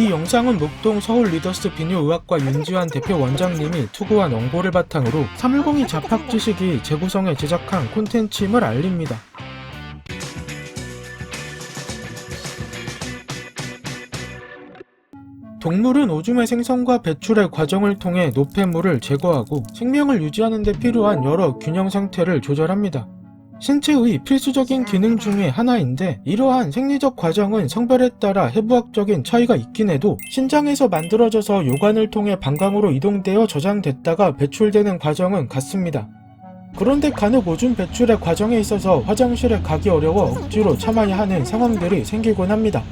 이 영상은 목동 서울 리더스 비뇨의학과 윤지환 대표 원장님이 투고한 원고를 바탕으로 310이 잡학 지식이 재구성에 제작한 콘텐츠임을 알립니다. 동물은 오줌의 생성과 배출의 과정을 통해 노폐물을 제거하고 생명을 유지하는 데 필요한 여러 균형 상태를 조절합니다. 신체의 필수적인 기능 중에 하나인데 이러한 생리적 과정은 성별에 따라 해부학적인 차이가 있긴 해도 신장에서 만들어져서 요관을 통해 방광으로 이동되어 저장됐다가 배출되는 과정은 같습니다. 그런데 간혹 오줌 배출의 과정에 있어서 화장실에 가기 어려워 억지로 참아야 하는 상황들이 생기곤 합니다.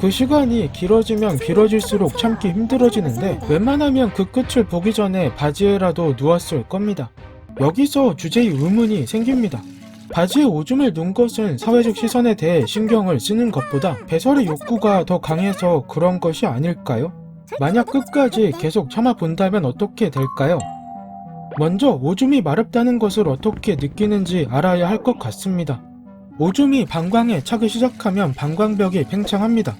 그 시간이 길어지면 길어질수록 참기 힘들어지는데 웬만하면 그 끝을 보기 전에 바지에라도 누웠을 겁니다. 여기서 주제의 의문이 생깁니다. 바지에 오줌을 넣은 것은 사회적 시선에 대해 신경을 쓰는 것보다 배설의 욕구가 더 강해서 그런 것이 아닐까요? 만약 끝까지 계속 참아본다면 어떻게 될까요? 먼저 오줌이 마렵다는 것을 어떻게 느끼는지 알아야 할 것 같습니다. 오줌이 방광에 차기 시작하면 방광벽이 팽창합니다.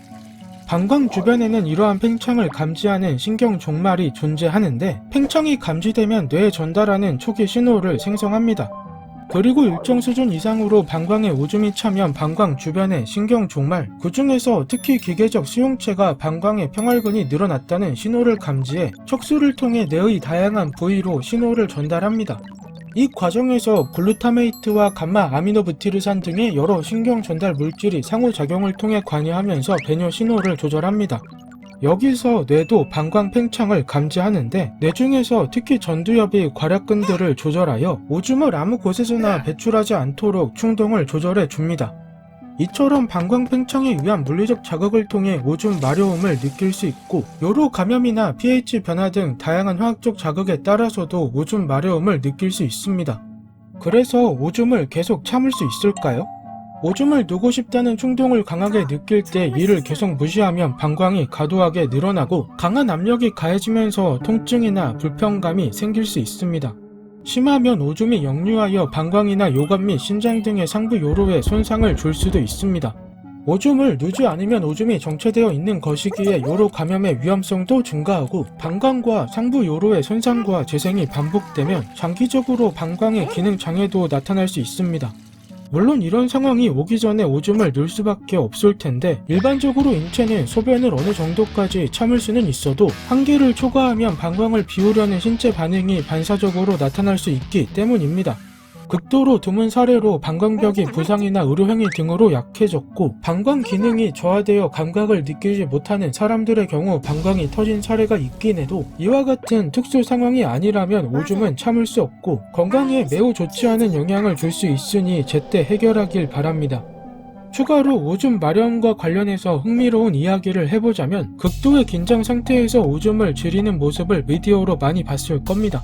방광 주변에는 이러한 팽창을 감지하는 신경 종말이 존재하는데 팽창이 감지되면 뇌에 전달하는 초기 신호를 생성합니다. 그리고 일정 수준 이상으로 방광에 오줌이 차면 방광 주변의 신경 종말, 그 중에서 특히 기계적 수용체가 방광의 평활근이 늘어났다는 신호를 감지해 척수를 통해 뇌의 다양한 부위로 신호를 전달합니다. 이 과정에서 글루타메이트와 감마 아미노부티르산 등의 여러 신경 전달 물질이 상호작용을 통해 관여하면서 배뇨 신호를 조절합니다. 여기서 뇌도 방광 팽창을 감지하는데 뇌 중에서 특히 전두엽이 괄약근들을 조절하여 오줌을 아무 곳에서나 배출하지 않도록 충동을 조절해 줍니다. 이처럼 방광 팽창에 의한 물리적 자극을 통해 오줌 마려움을 느낄 수 있고 요로 감염이나 pH 변화 등 다양한 화학적 자극에 따라서도 오줌 마려움을 느낄 수 있습니다. 그래서 오줌을 계속 참을 수 있을까요? 오줌을 누고 싶다는 충동을 강하게 느낄 때 이를 계속 무시하면 방광이 과도하게 늘어나고 강한 압력이 가해지면서 통증이나 불편감이 생길 수 있습니다. 심하면 오줌이 역류하여 방광이나 요관 및 신장 등의 상부 요로에 손상을 줄 수도 있습니다. 오줌을 누지 않으면 오줌이 정체되어 있는 것이기에 요로 감염의 위험성도 증가하고 방광과 상부 요로의 손상과 재생이 반복되면 장기적으로 방광의 기능 장애도 나타날 수 있습니다. 물론 이런 상황이 오기 전에 오줌을 넣을 수밖에 없을 텐데 일반적으로 인체는 소변을 어느 정도까지 참을 수는 있어도 한계를 초과하면 방광을 비우려는 신체 반응이 반사적으로 나타날 수 있기 때문입니다. 극도로 드문 사례로 방광벽이 부상이나 의료행위 등으로 약해졌고 방광 기능이 저하되어 감각을 느끼지 못하는 사람들의 경우 방광이 터진 사례가 있긴 해도 이와 같은 특수 상황이 아니라면 오줌은 참을 수 없고 건강에 매우 좋지 않은 영향을 줄 수 있으니 제때 해결하길 바랍니다. 추가로 오줌 마려움과 관련해서 흥미로운 이야기를 해보자면 극도의 긴장 상태에서 오줌을 지리는 모습을 미디어로 많이 봤을 겁니다.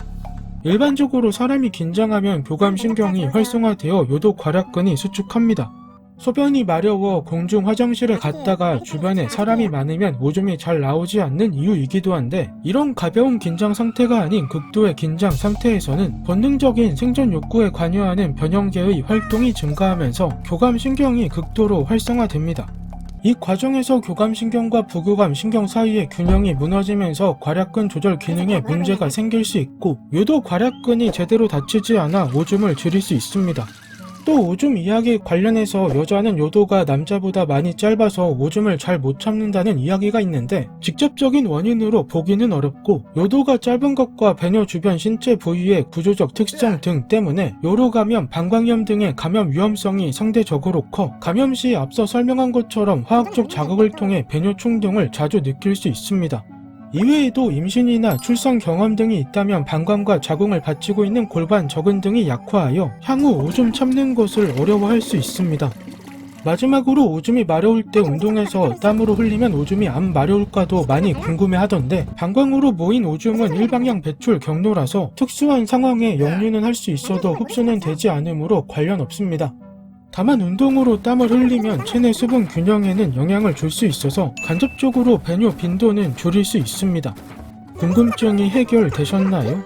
일반적으로 사람이 긴장하면 교감신경이 활성화되어 요도 괄약근이 수축합니다. 소변이 마려워 공중 화장실에 갔다가 주변에 사람이 많으면 오줌이 잘 나오지 않는 이유이기도 한데 이런 가벼운 긴장 상태가 아닌 극도의 긴장 상태에서는 본능적인 생존 욕구에 관여하는 변형계의 활동이 증가하면서 교감신경이 극도로 활성화됩니다. 이 과정에서 교감신경과 부교감신경 사이의 균형이 무너지면서 괄약근 조절 기능에 문제가 생길 수 있고 유도 괄약근이 제대로 닫히지 않아 오줌을 줄일 수 있습니다. 또 오줌 이야기 관련해서 여자는 요도가 남자보다 많이 짧아서 오줌을 잘 못 참는다는 이야기가 있는데 직접적인 원인으로 보기는 어렵고 요도가 짧은 것과 배뇨 주변 신체 부위의 구조적 특성 등 때문에 요로 감염, 방광염 등의 감염 위험성이 상대적으로 커 감염 시 앞서 설명한 것처럼 화학적 자극을 통해 배뇨 충동을 자주 느낄 수 있습니다. 이외에도 임신이나 출산 경험 등이 있다면 방광과 자궁을 받치고 있는 골반 적은 등이 약화하여 향후 오줌 참는 것을 어려워할 수 있습니다. 마지막으로 오줌이 마려울 때 운동해서 땀으로 흘리면 오줌이 안 마려울까도 많이 궁금해 하던데 방광으로 모인 오줌은 일방향 배출 경로라서 특수한 상황에 역류는 할 수 있어도 흡수는 되지 않으므로 관련 없습니다. 다만 운동으로 땀을 흘리면 체내 수분 균형에는 영향을 줄 수 있어서 간접적으로 배뇨 빈도는 줄일 수 있습니다. 궁금증이 해결되셨나요?